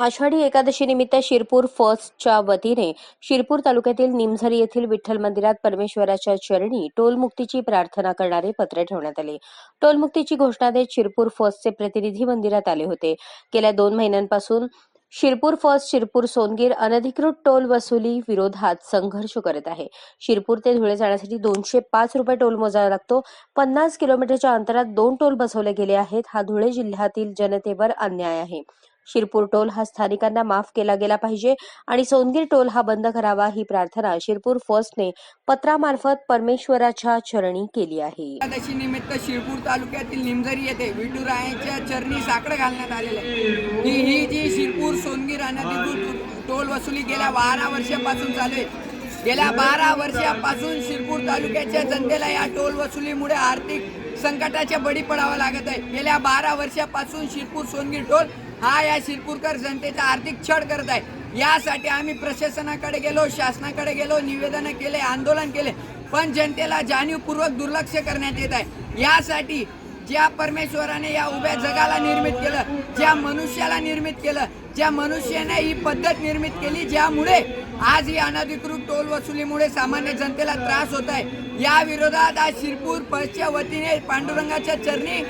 आषाढी एकादशी निमित्त शिरपूर फर्स्टच्या वतीने शिरपूर तालुक्यातील निमझरी येथील विठ्ठल मंदिरात परमेश्वराच्या चरणी टोलमुक्तीची प्रार्थना करणारे पत्र ठेवण्यात आले. टोलमुक्तीची घोषणा देत शिरपूर फर्स्टचे प्रतिनिधी मंदिरात आले होते. गेल्या दोन महिन्यांपासून शिरपूर फर्स्ट शिरपूर सोनगीर अनधिकृत टोल वसुली विरोधात संघर्ष करत आहे. शिरपूर ते धुळे जाण्यासाठी दोनशे पाच रुपये टोल मोजावा लागतो. पन्नास किलोमीटरच्या अंतरात दोन टोल बसवले गेले आहेत. हा धुळे जिल्ह्यातील जनतेवर अन्याय आहे. शिरपूर टोल हा स्थानिकांना माफ केला गेला पाहिजे आणि सोनगीर टोल हा बंद करावा ही प्रार्थना शिरपूर फर्स्टने पत्रामार्फत परमेश्वराच्या चरणी केली आहे. एकादशी निमित्त शिरपूर तालुक्यातील निमझरी येथे विठुरायांच्या चरणी साकडं घालण्यात आलेलं आहे. ही जी शिरपूर सोनगीर अनधिकृत टोल वसुली गेल्या बारा वर्षापासून चालू आहे गेल्या बारा वर्षापासून शिरपूर तालुक्याच्या जनतेला या टोल वसुलीमुळे आर्थिक संकटाच्या बळी पडावं लागत आहे. गेल्या बारा वर्षापासून शिरपूर सोनगीर टोल हा या शिरपूरकर जनतेचा आर्थिक छळ करत आहे. यासाठी आम्ही प्रशासनाकडे गेलो शासनाकडे गेलो निवेदन केले आंदोलन केले पण जनतेला जाणीवपूर्वक दुर्लक्ष करण्यात येत आहे. यासाठी ज्या परमेश्वराने या उभ्या जगाला निर्मित केलं ज्या मनुष्याला निर्मित केलं ज्या मनुष्याने ही पद्धत निर्मित केली ज्यामुळे आज ही अनधिकृत टोल वसुलीमुळे सामान्य जनतेला त्रास होत आहे या विरोधात आज शिरपूर पक्षच्या वतीने पांडुरंगाच्या चरणी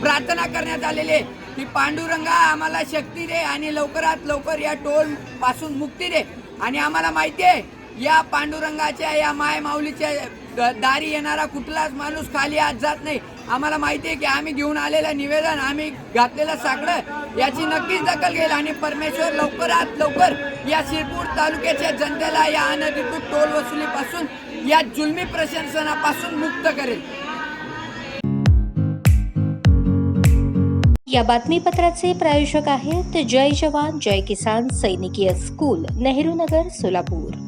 प्रार्थना करण्यात आलेली आहे की पांडुरंगा आम्हाला शक्ती दे आणि लवकरात लवकर या टोलपासून मुक्ती दे. आणि आम्हाला माहिती आहे या पांडुरंगाच्या या माय माऊलीच्या दारी येणारा कुठलाच माणूस खाली आज जात नाही. आम्हाला माहिती आहे की आम्ही घेऊन आलेलं निवेदन आम्ही घातलेलं साकडं याची नक्कीच दखल घेईल आणि परमेश्वर लवकरात लवकर या शिरपूर तालुक्याच्या जनतेला या अनधिकृत टोल वसुलीपासून या जुलमी प्रशासनापासून मुक्त करेल. या बातमीपत्राचे प्रायोजक आहेत जय जवान जय किसान सैनिकीय स्कूल नेहरू नगर सोलापूर.